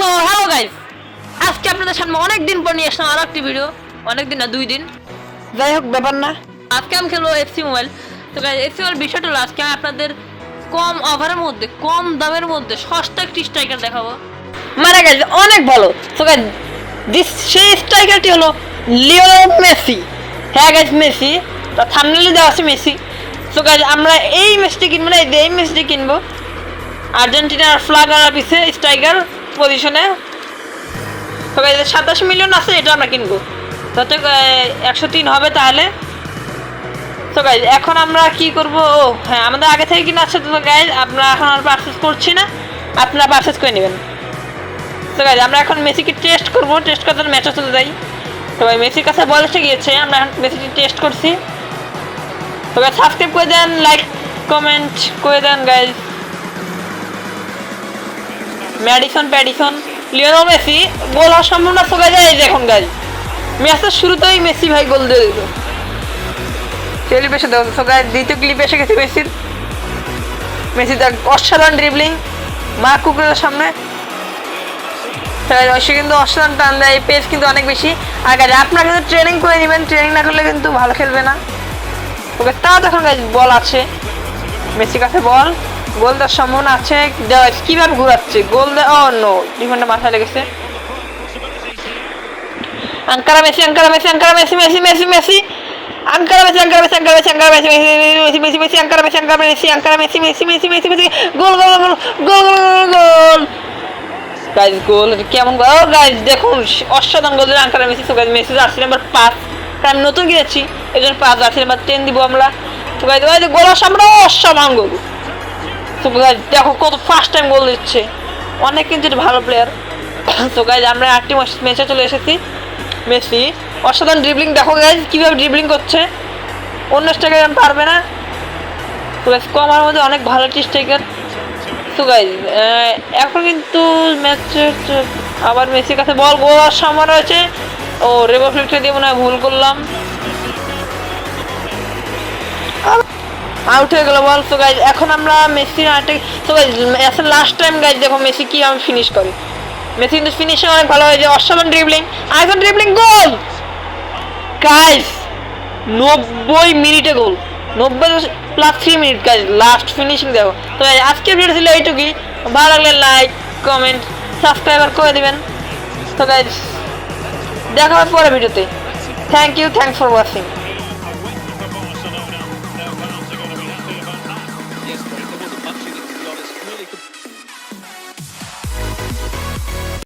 So hello guys আজকে আপনাদের সামনে অনেক দিন পর নিয়ে আসলাম আর একটি ভিডিও অনেক দিন না দুই দিন। যাই হোক ব্যাপার না। আজকে আমি খেলব এফসি মোবাইল তো গাইস এফসি মোবাইল বিষয়টা হলো আজকে আমি আপনাদের কম ওভারের মধ্যে কম দামের মধ্যে সস্তা একটি স্ট্রাইকার দেখাবো। মানে গাইস অনেক ভালো। তো গাইস দিস সেই স্ট্রাইকারটি হলো লিওনেল মেসি হ্যাঁ গাইস মেসি তো থামনেলে দেওয়া আছে মেসি তো গাইস আমরা এই মেসটি কিনবো না এই মেসটি কিনবো। আর্জেন্টিনার ফ্লাগ আনার পিছে স্ট্রাইকার পজিশনে তবে সাতাশ মিলিয়ন আছে, এটা আমরা কিনবো। তাতে একশো তিন হবে তাহলে। তো গাইজ এখন আমরা কি করব? ও হ্যাঁ আমাদের আগে থেকে কিনা আছে তো গাইজ আমরা এখন আর পারচেস করছি না। আপনারা পারচেস করে নেবেন। তো গাইজ আমরা এখন মেসিকে টেস্ট করব টেস্ট করতে ম্যাচে চলে যাই। তো ভাই মেসির কাছে বল এসে গিয়েছে, আমরা এখন মেসিকে টেস্ট করছি। তো গাইজ সাবস্ক্রাইব করে দেন লাইক কমেন্ট করে দেন guys Madison প্যাডিসন, Lionel Messi, goal হওয়ার সম্ভাবনা চলে যায় এই দেখুন গাই ম্যাচের শুরুতেই মেসি ভাই গোল দিয়ে দিল ক্লিপ এসে তো গাই দ্বিতীয় ক্লিপ এসে গেছে মেসির। মেসি দেখ অসাধারণ ড্রিবলিং মা কুকুরের সামনে। সে কিন্তু অসাধারণ টান দেয়। পেস কিন্তু অনেক বেশি। আর গাছ আপনারা কিন্তু ট্রেনিং করে নেবেন। ট্রেনিং না করলে কিন্তু ভালো খেলবে না। ওকে তাও দেখুন গাছ বল আছে। মেসির কাছে বল গোল দেওয়ার সম্ভাবনা আছে কীভাবে ঘুরাচ্ছে গোল দেওয়া ও নো ডিফেন্ডার মাথায় লেগেছে Ankara Messi Ankara Messi Ankara Messi Messi Messi Messi Ankara Messi Ankara Messi Ankara Messi Ankara Messi Messi Messi Messi Ankara Messi Ankara Messi Ankara Messi Messi Messi Messi Messi goal goal goal goal goal goal guys goal কেমন ও guys দেখুন অসাধারণ goal Ankara Messi তো guys Messi jersey number পাঁচ কারণ আমি নতুন কিনেছি এই জন্য পাঁচ জার্সি নাম্বার টেন দিব আমরা তো গাইজ গোল অসাধারণ গোল তো দেখো কত ফার্স্ট টাইম গোল দিচ্ছে। অনেক কিন্তু ভালো প্লেয়ার তো গাইজ আমরা আটটি ম্যাচে চলে এসেছি। মেসি, অসাধারণ ড্রিবলিং দেখো গাইজ কীভাবে ড্রিবলিং করছে। অন্য স্ট্রাইকার পারবে না। তো গাইজ কমার মধ্যে অনেক ভালো একটি স্ট্রাইকার তো গাইজ এখন কিন্তু ম্যাচে আবার মেসির কাছে বল গোলার সামনে রয়েছে। ও রেবো ফ্লিপটা দিয়ে মনে হয় ভুল করলাম। আউট হয়ে গেল, বল তো গাইজ এখন আমরা মেসির আটে তো গাইজ এখন লাস্ট টাইম গাইজ দেখো মেসি কি আমি ফিনিশ করি। মেসি কিন্তু ফিনিশিং অনেক ভালো হয়েছে, অসাধারণ ড্রিবলিং আর এখন ড্রিবলিং গোল গাইজ নব্বই মিনিটে গোল নব্বই plus three minute guys last finishing দেখো। তো আজকের ভিডিও ছিল এইটুকুই, ভালো লাগলে লাইক কমেন্ট সাবস্ক্রাইবার করে দিবেন। তো গাইজ দেখা হবে পরে ভিডিওতে thank you thanks for watching